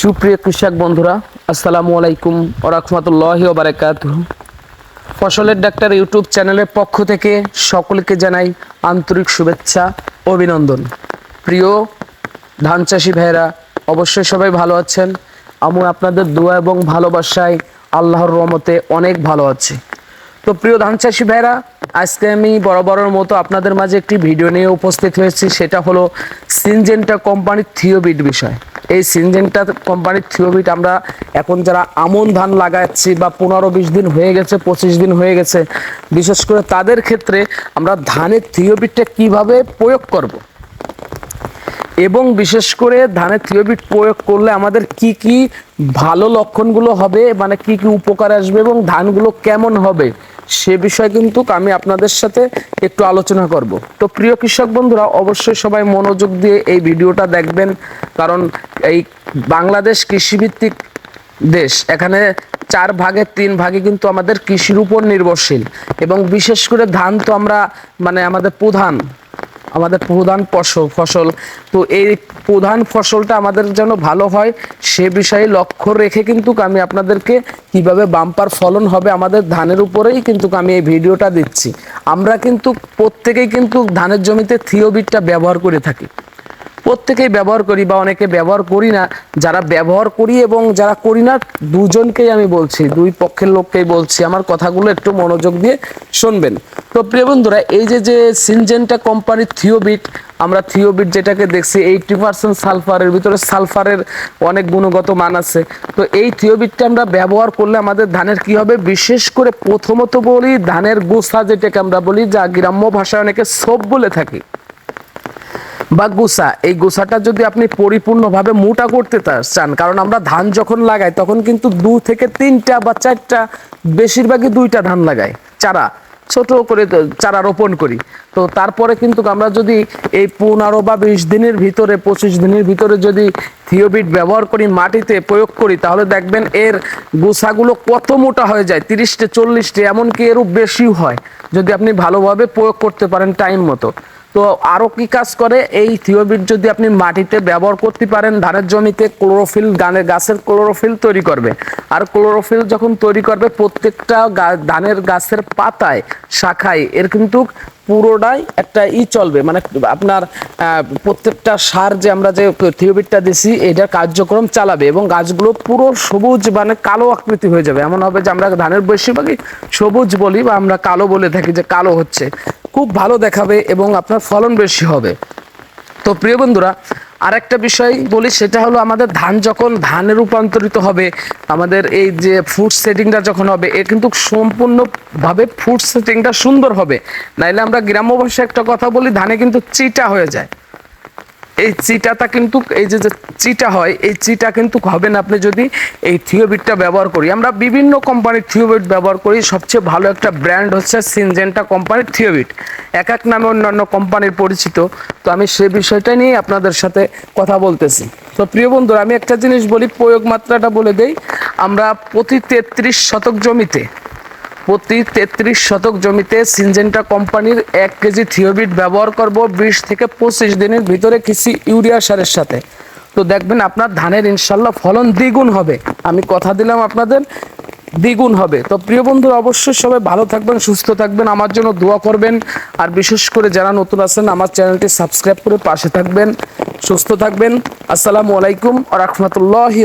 সুপ্রিয় কৃষক বন্ধুরা, আসসালামু আলাইকুম ওরহমতুল্লাহি ওবারাকাত ফসলের ডাক্তার ইউটিউব চ্যানেলের পক্ষ থেকে সকলকে জানাই আন্তরিক শুভেচ্ছা, অভিনন্দন। প্রিয় ধান চাষি ভাইরা অবশ্যই সবাই ভালো আছেন। আমি আপনাদের দোয়া এবং ভালোবাসায় আল্লাহর রহমতে অনেক ভালো আছে। তো প্রিয় ধান চাষি ভাইরা আজকে আমি বরাবরের মতো আপনাদের মাঝে একটি ভিডিও নিয়ে উপস্থিত হয়েছি, সেটা হলো সিনজেন্টা কোম্পানির থিওবিট বিষয়। এই সিনজেন্টা কোম্পানির থিওবিট আমরা এখন যারা আমন ধান লাগাচ্ছি বা পনেরো বিশ দিন হয়ে গেছে, পঁচিশ দিন হয়ে গেছে, বিশেষ করে তাদের ক্ষেত্রে আমরা ধানের থিওবিটটা কীভাবে প্রয়োগ করব। এবং বিশেষ করে ধানের থিওবিট প্রয়োগ করলে আমাদের কি কি ভালো লক্ষণগুলো হবে মানে কি কি উপকার আসবে এবং ধানগুলো কেমন হবে, সে বিষয়ে কিন্তু আমি আপনাদের সাথে একটু আলোচনা করব। তো প্রিয় কৃষক বন্ধুরা, অবশ্যই সবাই মনোযোগ দিয়ে এই ভিডিওটা দেখবেন, কারণ এই বাংলাদেশ কৃষিভিত্তিক দেশ, এখানে চার ভাগের তিন ভাগে কিন্তু আমাদের কৃষির উপর নির্ভরশীল এবং বিশেষ করে ধান তো আমরা মানে আমাদের প্রধান। আমাদের প্রধান ফসল ফসল। তো এই প্রধান ফসলটা আমাদের যেন ভালো হয়, সে বিষয়ে লক্ষ্য রেখে কিন্তু আমি আপনাদেরকে কীভাবে বাম্পার ফলন হবে আমাদের ধানের উপরেই কিন্তু আমি এই ভিডিওটা দিচ্ছি। আমরা কিন্তু প্রত্যেকেই কিন্তু ধানের জমিতে থিওবিটটা ব্যবহার করে থাকি। প্রত্যেকেই ব্যবহার করি বা অনেকে ব্যবহার করি না, যারা ব্যবহার করি এবং যারা করি না, দুজনকেই আমি বলছি, দুই পক্ষের লোককেই বলছি। আমার কথাগুলো একটু মনোযোগ দিয়ে শুনবেন। তো প্রিয় বন্ধুরা, এই যে যে সিনজেন্টা কোম্পানির থিওবিট, আমরা থিওবিট যেটাকে দেখছি, এইটটি পার্সেন্ট সালফারের ভিতরে সালফারের অনেক গুণগত মান আছে। তো এই থিওবিটটা আমরা ব্যবহার করলে আমাদের ধানের কি হবে? বিশেষ করে প্রথমত বলি, ধানের গোসা যেটাকে আমরা বলি, যা গ্রাম্য ভাষায় অনেকে সোপ বলে থাকি। বা গোসা, এই গোসাটা যদি আপনি পরিপূর্ণভাবে মোটা করতে চান, কারণ আমরা ধান যখন লাগাই, তখন কিন্তু দু থেকে তিনটা বা চারটা, বেশিরভাগই দুইটা ধান লাগাই, চারা, ছোট করে চারা রোপণ করি। তো তারপরে কিন্তু আমরা যদি এই পনেরো বা বিশ দিনের ভিতরে, পঁচিশ দিনের ভিতরে যদি থিওবিট ব্যবহার করি, মাটিতে প্রয়োগ করি, তাহলে দেখবেন এর গোসাগুলো কত মোটা হয়ে যায়, তিরিশটে, চল্লিশটে, এমনকি এরও বেশিও হয়, যদি আপনি ভালোভাবে প্রয়োগ করতে পারেন টাইম মতো। তো আরও কি কাজ করে? এই থিওবিট যদি আপনি মাটিতে ব্যবহার করতে পারেন, ধানের জমিতে ক্লোরোফিল, গানের গাছের ক্লোরোফিল তৈরি করবে। আর ক্লোরোফিল যখন তৈরি করবে, প্রত্যেকটা ধানের গাছের পাতায়, শাখায়, এর কিন্তু পুরোটাই একটা ই চলবে। মানে আপনার প্রত্যেকটা সার যে আমরা যে থিওবিটটা দিছি, এটার কার্যক্রম চালাবে এবং গাছগুলো পুরো সবুজ মানে কালো আকৃতি হয়ে যাবে। এমন হবে যে আমরা ধানের বেশিরভাগই সবুজ বলি বা আমরা কালো বলে থাকি যে কালো হচ্ছে। খুব ভালো দেখাবে এবং আপনার ফলন বেশি হবে। তো প্রিয় বন্ধুরা আরেকটা বিষয় বলি, সেটা হলো আমাদের ধান যখন ধানে রূপান্তরিত হবে, আমাদের এই যে ফুড সেটিংটা যখন হবে এ কিন্তু সম্পূর্ণভাবে ফুড সেটিংটা সুন্দর হবে। নাইলে আমরা গ্রাম্য ভাষায় একটা কথা বলি, ধানে কিন্তু চিটা হয়ে যায়। এই চিটাটা কিন্তু, এই যে যে চিটা হয়, এই চিটা কিন্তু হবে না আপনি যদি এই থিওবিটটা ব্যবহার করি। আমরা বিভিন্ন কোম্পানির থিওবিট ব্যবহার করি। সবচেয়ে ভালো একটা ব্র্যান্ড হচ্ছে সিনজেন্টা কোম্পানির থিওবিট। এক এক নামে অন্যান্য কোম্পানির পরিচিত। তো আমি সে বিষয়টা নিয়ে আপনাদের সাথে কথা বলতেছি। তো প্রিয় বন্ধুরা, আমি একটা জিনিস বলি প্রয়োগ মাত্রাটা বলে দেই। আমরা প্রতি তেত্রিশ শতক জমিতে প্রতি তেত্রিশ শতক জমিতে সিনজেন্টা কোম্পানির এক কেজি থিওবিট ব্যবহার করব বিশ থেকে পঁচিশ দিনের ভিতরে কৃষি ইউরিয়া সারের সাথে। তো দেখবেন আপনার ধানের ইনশাল্লাহ ফলন দ্বিগুণ হবে। আমি কথা দিলাম আপনাদের, দ্বিগুণ হবে। তো প্রিয় বন্ধুরা, অবশ্যই সবাই ভালো থাকবেন, সুস্থ থাকবেন, আমার জন্য দোয়া করবেন। আর বিশেষ করে যারা নতুন আছেন, আমার চ্যানেলটি সাবস্ক্রাইব করে পাশে থাকবেন, সুস্থ থাকবেন। আসসালামু আলাইকুম আ রহমতুল্লাহি